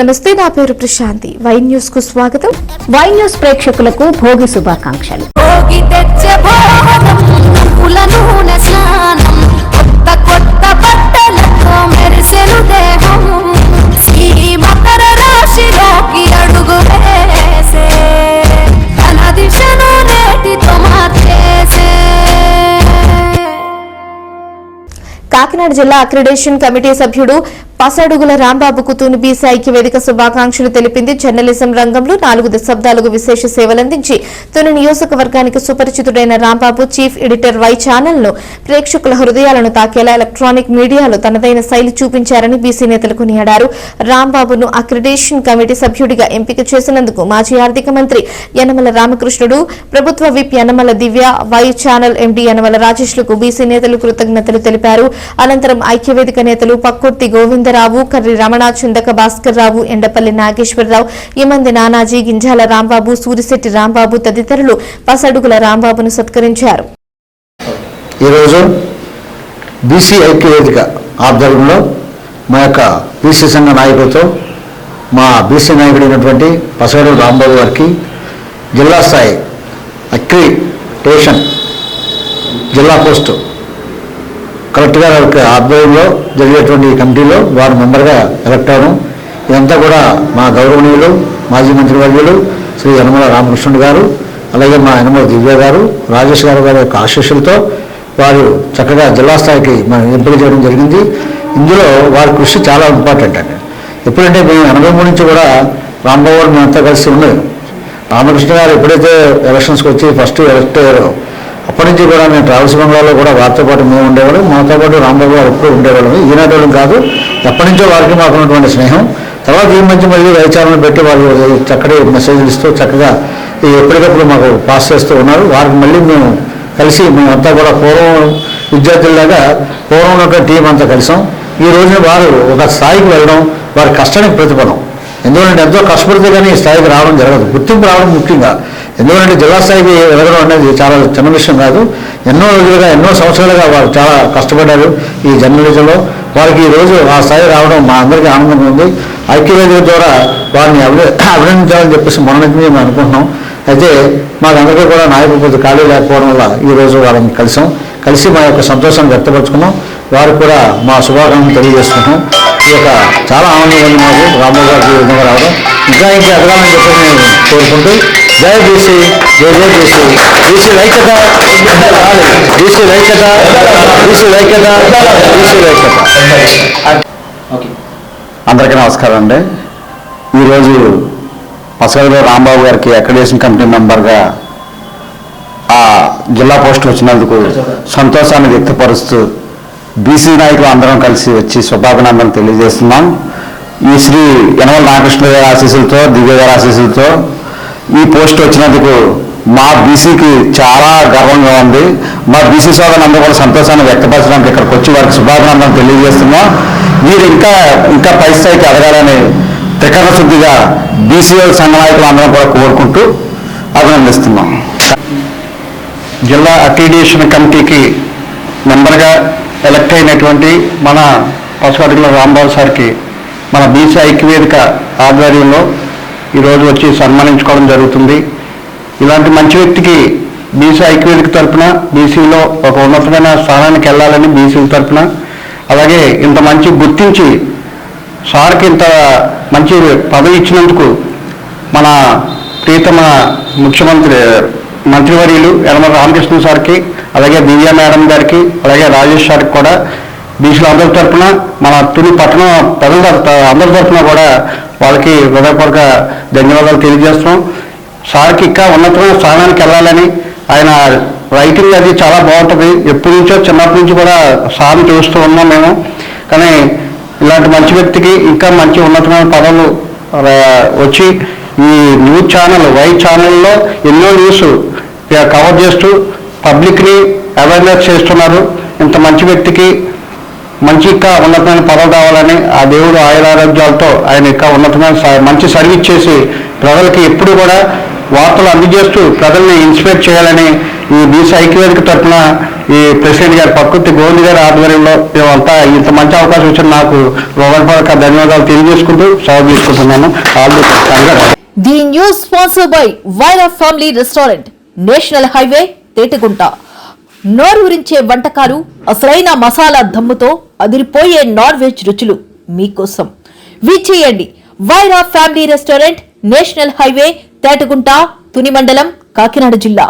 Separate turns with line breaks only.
నమస్తే నా పేరు ప్రశాంతి. వై న్యూస్కు స్వాగతం.
వై న్యూస్ ప్రేక్షకులకు భోగి శుభాకాంక్షలు.
భోగి తెచ్చే భోగం పుల నూనె స్నానం కొత్త కొత్త బట్టలతో మెరిసెను దేహం. ఈ మకర రాశిలోకి అడుగు వేసే తన దిశను నేటితో మార్చేసే.
కాకినాడ జిల్లా అక్రిడేషన్ కమిటీ సభ్యుడు పసడుగుల రాంబాబుకు తూని బీసీ ఐక్య వేదిక శుభాకాంక్షలు తెలిపింది. జర్నలిజం రంగంలో నాలుగు దశాబ్దాలకు విశేష సేవలందించి తుని నియోజకవర్గానికి సుపరిచితుడైన రాంబాబు చీఫ్ ఎడిటర్ వై ఛానల్ను ప్రేక్షకుల హృదయాలను తాకేలా ఎలక్ట్రానిక్ మీడియాలో తనదైన శైలి చూపించారని బీసీ నేతలు కొనియాడారు. రాంబాబును అక్రిడేషన్ కమిటీ సభ్యుడిగా ఎంపిక చేసినందుకు మాజీ ఆర్థిక మంత్రి యనమల రామకృష్ణుడు ప్రభుత్వ whip Yanamala Divya Y channel MD Yanamala రాజేష్లకు BC నేతలు కృతజ్ఞతలు తెలిపారు. అనంతరం ఐక్యవేదిక నేతలు పక్కుర్తి గోవింద గోవిందరావు కర్రి రమణ చుందక భాస్కర్ రావు ఎండపల్లి నాగేశ్వరరావు ఇమంది నానాజీ గింజాల రాంబాబు సూరిశెట్టి రాంబాబు తదితరులు పసడుగుల రాంబాబును సత్కరించారు.
ఈరోజు బీసీ ఐక్యవేదిక ఆధ్వర్యంలో మా యొక్క బీసీ సంఘ నాయకులతో మా బీసీ నాయకుడైనటువంటి పసడు రాంబాబు గారికి జిల్లా స్థాయి అక్రిటేషన్ జిల్లా పోస్టు కలెక్టర్ గారి యొక్క ఆధ్వర్యంలో జరిగేటువంటి కమిటీలో వారు మెంబర్గా ఎలక్ట్ అవడం ఇదంతా కూడా మా గౌరవనీయులు మాజీ మంత్రివర్యులు శ్రీ యనమల రామకృష్ణుడు గారు అలాగే మా యనమల దివ్య గారు రాజేష్ గారు గారి యొక్క ఆశీస్సులతో వారు చక్కగా జిల్లా స్థాయికి మనం ఎంపిక చేయడం జరిగింది. ఇందులో వారి కృషి చాలా ఇంపార్టెంట్ అండి. ఎప్పుడంటే మేము ఎనభై నుంచి కూడా రాంబాబు గారు మేమంతా కలిసి ఉన్నాయి రామకృష్ణ గారు ఎప్పుడైతే ఎలక్షన్స్కి వచ్చి ఫస్ట్ ఎలక్ట్ అయ్యారో అప్పటి నుంచి కూడా మేము ట్రావెల్స్ బంగ్లాలో కూడా వారితో పాటు మేము ఉండేవాళ్ళం. మాతో పాటు రాంబాబు గారు ఎప్పుడు ఉండేవాళ్ళం. ఈనాటోళ్ళం కాదు ఎప్పటి నుంచో వారికి మాకు ఉన్నటువంటి స్నేహం. తర్వాత ఈ మధ్య మళ్ళీ వైచారాలను పెట్టి వాళ్ళు చక్కటి మెసేజ్లు ఇస్తూ చక్కగా ఎప్పటికప్పుడు మాకు పాస్ చేస్తూ ఉన్నారు. వారికి మళ్ళీ మేము కలిసి మేమంతా కూడా పూర్వం విద్యార్థుల్లాగా పూర్వం ఒక టీం అంతా కలిసాం. ఈ రోజున వారు ఒక స్థాయికి వెళ్ళడం వారి కష్టానికి ప్రతిఫలం. ఎందుకంటే ఎంతో కష్టపడితే కానీ ఈ స్థాయికి రావడం జరగదు. గుర్తింపు రావడం ముఖ్యంగా. ఎందుకంటే జిల్లా స్థాయికి ఎదగడం అనేది చాలా చిన్న విషయం కాదు. ఎన్నో రోజులుగా ఎన్నో సంవత్సరాలుగా వారు చాలా కష్టపడ్డారు ఈ జర్నలిజంలో. వారికి ఈ రోజు ఆ స్థాయి రావడం మా అందరికీ ఆనందంగా ఉంది. ఐక్యవేదిక ద్వారా వారిని అభి అభినందించాలని చెప్పేసి మొన్న నుంచి మేము అనుకుంటున్నాం. అయితే మాకందరికీ కూడా నాయకుడు ఖాళీ లేకపోవడం వల్ల ఈ రోజు వాళ్ళని కలిసాం. కలిసి మా యొక్క సంతోషాన్ని వ్యక్తపరచుకున్నాం. వారు కూడా మా శుభాకాంక్షలు తెలియజేసుకుంటాం ఈ యొక్క చాలా ఆనందంగా ఉంది మాకు. రాంబాబు గారికి ఈ విధంగా రావడం. ఇంకా ఇంకా ఎదగాలని చెప్పేసి నేను కోరుకుంటూ జయ బీసీ జై జయ బీసీ. బీసీ ఐక్యత బీసీ ఐక్యత బీసీ ఐక్యత బీసీ ఐక్యత. అందరికీ నమస్కారం అండి. ఈరోజు పసగలో రాంబాబు గారికి అక్రిడేషన్ కమిటీ మెంబర్గా ఆ జిల్లా పోస్ట్ వచ్చినందుకు సంతోషాన్ని వ్యక్తపరుస్తూ బీసీ నాయకులు అందరం కలిసి వచ్చి శుభాభినందనలు తెలియజేస్తున్నాం. ఈ శ్రీ యనమల రామకృష్ణ గారి ఆశీస్సులతో దివ్య గారి ఆశీస్సులతో ఈ పోస్ట్ వచ్చినందుకు మా బీసీకి చాలా గర్వంగా ఉంది. మా బీసీ సోదరులందరూ కూడా సంతోషాన్ని వ్యక్తపరచడానికి ఇక్కడికి వచ్చి వారికి శుభాభినందనలు తెలియజేస్తున్నాం. మీరు ఇంకా ఇంకా పై స్థాయికి ఎదగాలని త్రికరణ శుద్ధిగా బీసీఎల్ సంఘ నాయకులు అందరం కూడా కోరుకుంటూ అభినందిస్తున్నాం. జిల్లా అక్రిడేషన్ కమిటీకి మెంబర్గా ఎలక్ట్ అయినటువంటి మన పసుకడుగుల రాంబాబు సార్కి మన బీసీ ఐక్యవేదిక ఆధ్వర్యంలో ఈరోజు వచ్చి సన్మానించుకోవడం జరుగుతుంది. ఇలాంటి మంచి వ్యక్తికి బీసీ ఐక్యవేదిక తరపున బీసీలో ఒక ఉన్నతమైన స్థానానికి వెళ్ళాలని బీసీ తరఫున అలాగే ఇంత మంచి గుర్తించి సార్కి ఇంత మంచి పదవి ఇచ్చినందుకు మన ప్రీతమ ముఖ్యమంత్రి మంత్రివర్యులు యనమల రామకృష్ణ సార్కి అలాగే దివ్య మేడం గారికి అలాగే రాజేష్ సార్కి కూడా బీసీలు అందరి తరఫున మన తుని పట్టణం ప్రజల అందరి తరఫున కూడా వాళ్ళకి హృదయపూర్వక ధన్యవాదాలు తెలియజేస్తున్నాం. సార్కి ఇంకా ఉన్నతమైన స్థానానికి వెళ్ళాలని ఆయన రైటింగ్ అది చాలా బాగుంటుంది. ఎప్పటి నుంచో చిన్నప్పటి నుంచి కూడా సార్ని చూస్తూ ఉన్నాం మేము. కానీ ఇలాంటి మంచి వ్యక్తికి ఇంకా మంచి ఉన్నతమైన పదవులు వచ్చి ఈ న్యూస్ ఛానల్ వై ఛానల్లో ఎన్నో న్యూస్ ఇక కవర్ చేస్తూ పబ్లిక్ని అవేర్నెస్ చేస్తున్నారు. ఇంత మంచి వ్యక్తికి మంచి ఇంకా ఉన్నతమైన పదవి రావాలని ఆ దేవుడు ఆయురారోగ్యాలతో ఆయన ఇంకా ఉన్నతమైన మంచి సర్వీస్ చేసి ప్రజలకి ఎప్పుడు కూడా వార్తలు అందజేస్తూ ప్రజల్ని ఇన్స్పైర్ చేయాలని ఈ బీసీ ఐక్యవేదిక తరఫున
ఈ ప్రెసిడెంట్ గారు ప్రకృతి గోవింద్ గారి ఆధ్వర్యంలో మేమంతా ఇంత మంచి అవకాశం ఇచ్చిన నాకు రోగపడక ధన్యవాదాలు తెలియజేసుకుంటూ సెలవు తీసుకుంటున్నాను. All the
the news sponsor by Vaira family restaurant national highway Tetagunta. నోరూరించే వంటకాలు అసలైన మసాలా దమ్ముతో అదిరిపోయే నాన్ వెజ్ రుచులు మీకోసం. విచేయండి Vaira family restaurant national highway Tetagunta Tuni మండలం కాకినాడ జిల్లా.